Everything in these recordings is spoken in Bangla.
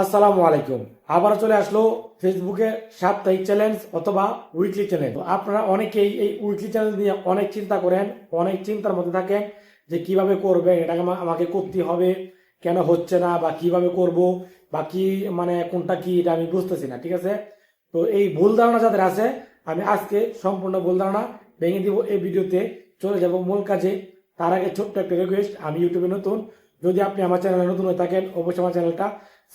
আসসালামু আলাইকুম। আবার চলে আসলো ফেসবুকে সাপ্তাহিক চ্যালেঞ্জ অথবা উইকলি চ্যালেঞ্জ আপনারা অনেকেই এই উইকলি চ্যালেঞ্জ নিয়ে অনেক চিন্তা করেন, অনেক চিন্তার মধ্যে থাকেন যে কীভাবে করবেন এটাকে আমাকে করতে হবে, কেন হচ্ছে না, বা কীভাবে করব, বা কি মানে কোনটা কি, এটা আমি বুঝতেছি না, ঠিক আছে? তো এই ভুল ধারণা যাদের আছে, আমি আজকে সম্পূর্ণ ভুল ধারণা ভেঙে দিব এই ভিডিওতে। চলে যাব মূল কাজে। তার আগে ছোট্ট একটা রিকোয়েস্ট আমি ইউটিউবে নতুন। যদি আপনি আমার চ্যানেলে নতুন হয়ে থাকেন, অবশ্যই আমার চ্যানেলটা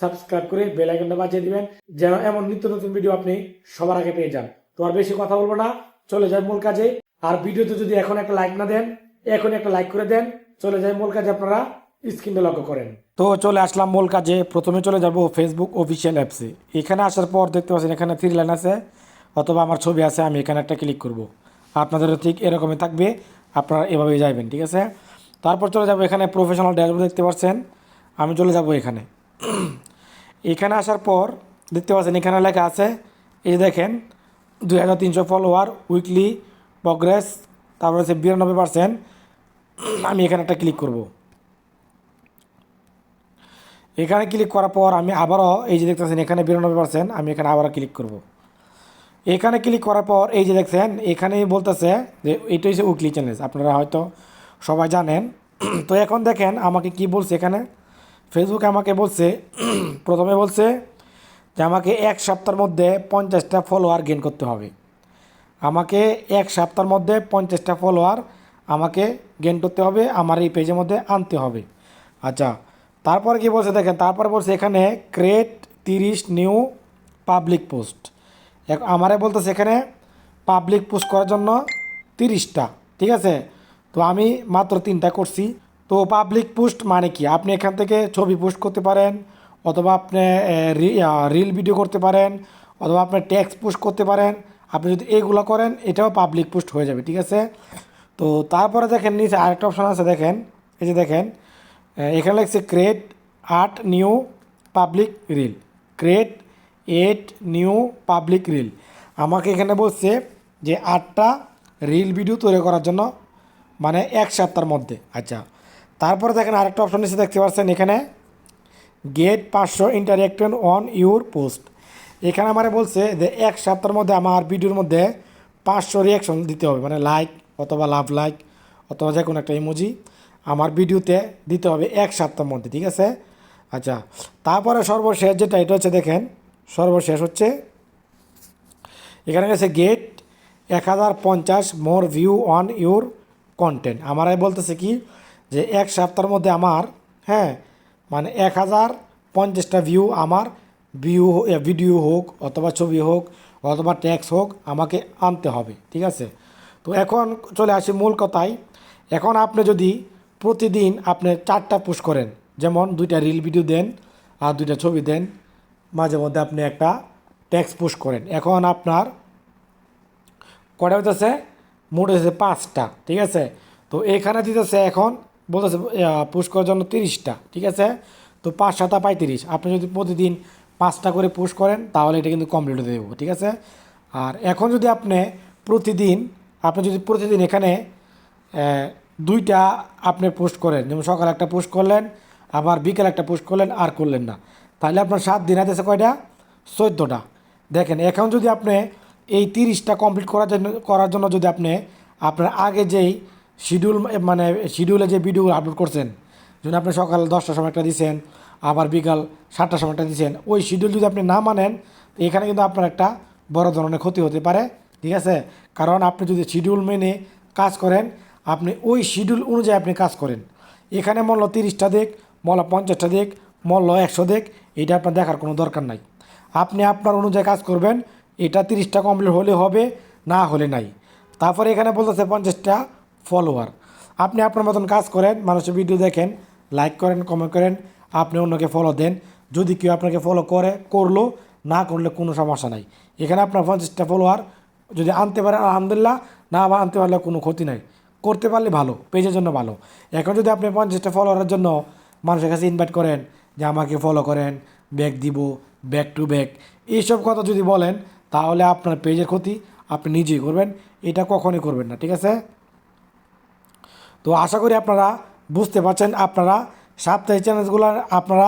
সাবস্ক্রাইব করে বেল আইকনটা বাজিয়ে দিবেন, যেন এমন নিত্য নতুন ভিডিও আপনি সবার আগে পেয়ে যান। তো আর বেশি কথা বলব না, চলে যায় মূল কাজে। আর ভিডিওতে যদি এখন একটা লাইক না দেন, এখন একটা লাইক করে দেন, চলে যায় মূল কাজে আপনারা স্ক্রিনে লক্ষ্য করেন। তো চলে আসলাম মূল কাজে, প্রথমে চলে যাব ফেসবুক অফিসিয়াল অ্যাপসে এখানে আসার পর দেখতে পাচ্ছেন এখানে থ্রি লাইন আছে, অথবা আমার ছবি আছে, আমি এখানে একটা ক্লিক করব। আপনাদেরও ঠিক এরকমই থাকবে, আপনারা এভাবেই যাবেন ঠিক আছে? তারপর চলে যাব এখানে প্রফেশনাল ড্যাশবোর্ড দেখতে পাচ্ছেন, আমি চলে যাব এখানে। এখানে আসার পর দেখতে পাচ্ছেন, এখানে লেখা আছে, এই দেখেন, দুই হাজার তিনশো ফলোয়ার উইকলি প্রগ্রেস তারপর হচ্ছে বিরানব্বই পার্সেন্ট আমি এখানে একটা ক্লিক করব। এখানে ক্লিক করার পর আমি আবারও এই যে দেখতেছেন, এখানে বিরানব্বই পার্সেন্ট আমি এখানে আবারও ক্লিক করব। এখানে ক্লিক করার পর এই যে দেখছেন এখানেই বলতেছে যে এটা হচ্ছে উইকলি চ্যালেঞ্জ আপনারা হয়তো সবাই জানেন। তো এখন দেখেন আমাকে কি বলছে এখানে? ফেসবুক আমাকে বলছে, প্রথমে বলছে যে আমাকে এক সপ্তাহের মধ্যে পঞ্চাশটা ফলোয়ার গেন করতে হবে। আমাকে এক সপ্তাহের মধ্যে পঞ্চাশটা ফলোয়ার আমাকে গেন করতে হবে, আমার এই পেজের মধ্যে আনতে হবে। আচ্ছা তারপরে কি বলছে দেখেন, তারপরে বলছে এখানে ক্রেট তিরিশ নিউ পাবলিক পোস্ট আমারে বলতেছে এখানে পাবলিক পোস্ট করার জন্য তিরিশটা, ঠিক আছে? তো আমি মাত্র তিনটা করছি। তো পাবলিক পোস্ট মানে কি? আপনি এখান থেকে ছবি পোস্ট করতে পারেন, অথবা আপনি রিল ভিডিও করতে পারেন, অথবা আপনি ট্যাক্স পোস্ট করতে পারেন। আপনি যদি এইগুলো করেন, এটাও পাবলিক পোস্ট হয়ে যাবে, ঠিক আছে? তো তারপরে দেখেন, নিচে আরেকটা অপশান আছে, দেখেন, এই যে দেখেন এখানে লিখছে create at new public reel create at new public reel আমাকে এখানে বলছে যে আটটা রিল ভিডিও তৈরি করার জন্য মানে এক সপ্তাহের মধ্যে। আচ্ছা তারপরে দেখেন আরেকটা অপশন এসে দেখতে পাচ্ছেন এখানে গেট পাঁচশো ইন্টারেকশন অন ইউর পোস্ট এখানে আমার বলছে যে এক সপ্তাহের মধ্যে আমার ভিডিওর মধ্যে পাঁচশো রিয়াকশন দিতে হবে মানে লাইক অথবা লাভ লাইক অথবা যে কোনো একটা ইমোজি আমার ভিডিওতে দিতে হবে এক সপ্তাহের মধ্যে, ঠিক আছে? আচ্ছা তারপরে সর্বশেষ যেটা, এটা হচ্ছে দেখেন, সর্বশেষ হচ্ছে, এখানে গেছে গেট এক হাজার পঞ্চাশ more view on your content আমারাই বলতেছে কি যে এক সপ্তাহের মধ্যে আমার হ্যাঁ মানে এক হাজার পঞ্চাশটা ভিউ আমার ভিউ ভিডিও হোক অথবা ছবি হোক অথবা ট্যাক্স হোক আমাকে আনতে হবে, ঠিক আছে? তো এখন চলে আসি মূল কথায়। এখন আপনি যদি প্রতিদিন আপনি চারটা পুশ করেন, যেমন দুইটা রিল ভিডিও দেন আর দুইটা ছবি দেন, মাঝে মধ্যে আপনি একটা ট্যাক্স পুশ করেন। এখন আপনার কটা হইতেছে? মোট হচ্ছে পাঁচটা, ঠিক আছে? তো এখানে দিতেছে এখন বলতেছে পুশ করার জন্য তিরিশটা, ঠিক আছে? তো পাঁচ সাতা পঁয়ত্রিশ। আপনি যদি প্রতিদিন পাঁচটা করে পুশ করেন, তাহলে এটা কিন্তু কমপ্লিট হতে দেবো, ঠিক আছে? আর এখন যদি আপনি প্রতিদিন, আপনি যদি প্রতিদিন এখানে দুইটা আপনি পোস্ট করেন, যেমন সকাল একটা পোস্ট করলেন, আবার বিকেল একটা পোস্ট করলেন, আর করলেন না। তাহলে আপনার সাত দিন আছে কয়টা? চোদ্দোটা। দেখেন, এখন যদি আপনি এই তিরিশটা কমপ্লিট করার জন্য করার জন্য যদি আপনি আপনার আগে যেই শিডিউল মানে শিডিউলে যে ভিডিও আপলোড করছেন যেন আপনি সকাল দশটার সময় একটা দিয়েছেন আবার বিকাল সাতটার সময় একটা দিয়েছেন ওই শিডিউল যদি আপনি না মানেন এখানে কিন্তু আপনার একটা বড় ধরনের ক্ষতি হতে পারে, ঠিক আছে? কারণ আপনি যদি শিডিউল মেনে কাজ করেন, আপনি ওই শিডিউল অনুযায়ী আপনি কাজ করেন। এখানে মূল্য তিরিশটা দিক, মূল্য পঞ্চাশটা দিক, মূল্য একশো দিক, এটা আপনার দেখার কোনো দরকার নাই। আপনি আপনার অনুযায়ী কাজ করবেন, এটা তিরিশটা কমপ্লিট হলে হবে, না হলে নাই। তারপরে এখানে বলতেছে পঞ্চাশটা ফলোয়ার আপনি আপনার মতন কাজ করেন, মানুষের ভিডিও দেখেন লাইক করেন কমেন্ট করেন, আপনি অন্যকে ফলো দেন। যদি কেউ আপনাকে ফলো করে, করল, না করলে কোনো সমস্যা নাই। এখানে আপনার পঞ্চাশটা ফলোয়ার যদি আনতে পারেন, আলহামদুলিল্লাহ, না বা আনতে পারলে কোনো ক্ষতি নাই। করতে পারলে ভালো পেজের জন্য ভালো। এখন যদি আপনি পঞ্চাশটা ফলোয়ারের জন্য মানুষের কাছে ইনভাইট করেন, যে আমাকে ফলো করেন ব্যাক দিব ব্যাক টু ব্যাক এইসব কথা যদি বলেন, তাহলে আপনার পেজের ক্ষতি আপনি নিজেই করবেন, এটা কখনই করবেন না, ঠিক আছে? তো আশা করি আপনারা বুঝতে পারছেন, আপনারা সাপ্তাহিক চ্যানেলগুলো আপনারা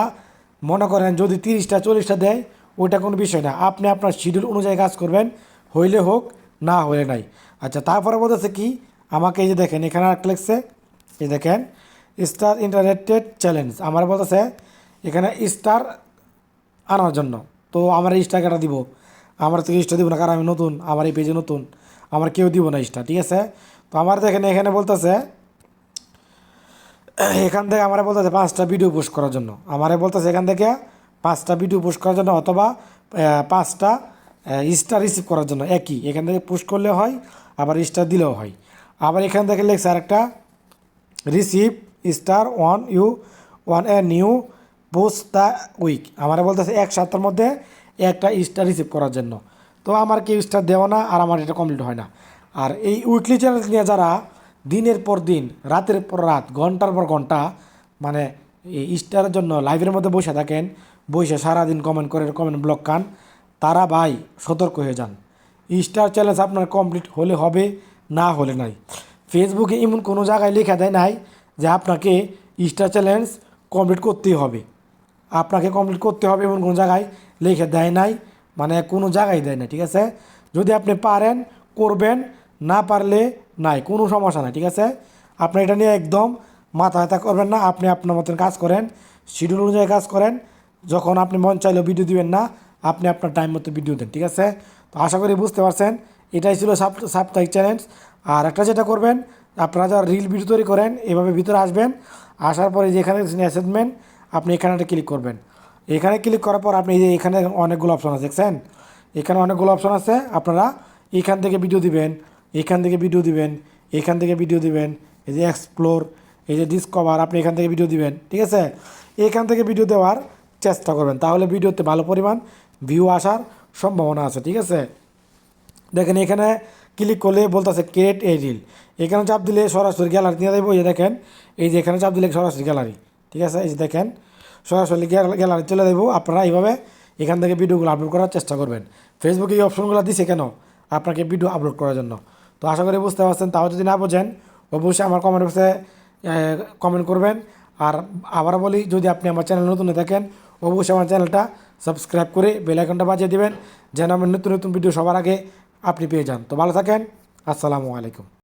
মনে করেন যদি তিরিশটা, চল্লিশটা দেয়, ওইটা কোনো বিষয় না। আপনি আপনার শিডিউল অনুযায়ী কাজ করবেন, হইলে হোক, না হইলে নাই। আচ্ছা তারপরে বলতেছে কি, আমাকে এই যে দেখেন, এখানে আর লিখছে, এই দেখেন, স্টার ইন্টারেক্টেড চ্যালেঞ্জ। আমার বলতেছে, এখানে স্টার আনার জন্য। তো আমার এই স্টার কেটা দিব। আমার থেকে স্টার দিব না, কারণ আমি নতুন, আমার এই পেজে নতুন। আমার কেউ দিব না স্টার ঠিক আছে? তো আমার দেখেন, এখানে বলতেছে এখান থেকে আমার বলতেছে পাঁচটা ভিডিও পোস্ট করার জন্য। আমারে বলতেছে এখান থেকে পাঁচটা ভিডিও পোস্ট করার জন্য অথবা পাঁচটা স্টার রিসিভ করার জন্য। একই, এখান থেকে পোস্ট করলেও হয়, আবার স্টার দিলেও হয়। আবার এখান থেকে লেখছে আরেকটা receive star one you one a new post the week আমার বলতেছে এক সপ্তাহের মধ্যে একটা স্টার রিসিভ করার জন্য। তো আমার কেউ স্টার দেওয়া না, আর আমার এটা কমপ্লিট হয় না। আর এই উইকলি চ্যানেল নিয়ে যারা দিনের পর দিন, রাতের পর রাত, ঘণ্টার পর ঘণ্টা মানে এই স্টারের জন্য লাইভের মধ্যে বসে থাকেন, বসে সারাদিন কমেন্ট করে কমেন্ট ব্লক খান, তারা ভাই সতর্ক হয়ে যান। স্টার চ্যালেঞ্জ আপনার কমপ্লিট হলে হবে, না হলে নাই। ফেসবুকে এমন কোনো জায়গায় লেখা দেয় নাই যে আপনাকে স্টার চ্যালেঞ্জ কমপ্লিট করতেই হবে। আপনাকে কমপ্লিট করতে হবে এমন কোনো জায়গায় লিখে দেয় নাই মানে কোনো জায়গায় দেয় না ঠিক আছে? যদি আপনি পারেন, করবেন, না পারলে নাই, কোনো সমস্যা নাই, ঠিক আছে? আপনি এটা নিয়ে একদম মাথা ব্যথা করবেন না, আপনি আপনার মতন কাজ করেন শিডিউল অনুযায়ী কাজ করেন, যখন আপনি মন চাইলেও ভিডিও দিবেন না, আপনি আপনার টাইম মতো ভিডিও দেন, ঠিক আছে? তো আশা করি বুঝতে পারছেন, এটাই ছিল সাপ- সাপ্তাহিক চ্যালেঞ্জ আর একটা যেটা করবেন, আপনারা যারা রিল ভিডিও তৈরি করেন, এভাবে ভিতরে আসবেন, আসার পরে যেখানে অ্যাসেসমেন্ট আপনি এখানে একটা ক্লিক করবেন। এখানে ক্লিক করার পর আপনি যে এখানে অনেকগুলো অপশন আছে, দেখছেন? এখানে অনেকগুলো অপশন আছে, আপনারা এখান থেকে ভিডিও দিবেন। এখান থেকে ভিডিও দিবেন, এখান থেকে ভিডিও দিবেন, এই যে এক্সপ্লোর এই যে ডিসকভার আপনি এখান থেকে ভিডিও দিবেন, ঠিক আছে? এখান থেকে ভিডিও দেওয়ার চেষ্টা করবেন, তাহলে ভিডিওতে ভালো পরিমাণ ভিউ আসার সম্ভাবনা আছে, ঠিক আছে? দেখেন এখানে ক্লিক করলে বলতেছে ক্রিয়েট এ রিল এখানে চাপ দিলে সরাসরি গ্যালারি নিয়ে দেবো এই দেখেন, এই যে এখানে চাপ দিলে সরাসরি গ্যালারি ঠিক আছে? এই যে দেখেন, সরাসরি গ্যালারি চলে দেবো আপনারা এইভাবে এখান থেকে ভিডিওগুলো আপলোড করার চেষ্টা করবেন। ফেসবুকে এই অপশনগুলো দিছে কেন? আপনাকে ভিডিও আপলোড করার জন্য। তো আশা করি বুঝতে পারছেন। তাও যদি না বোঝেন, অবশ্যই আমার কমেন্ট বক্সে কমেন্ট করবেন। আর আবার বলি, যদি আপনি আমার চ্যানেল নতুন দেখেন অবশ্যই আমার চ্যানেলটা সাবস্ক্রাইব করে বেলাইকনটা বাজিয়ে দেবেন, যেন আমার নতুন নতুন ভিডিও সবার আগে আপনি পেয়ে যান। তো ভালো থাকেন, আসসালামু আলাইকুম।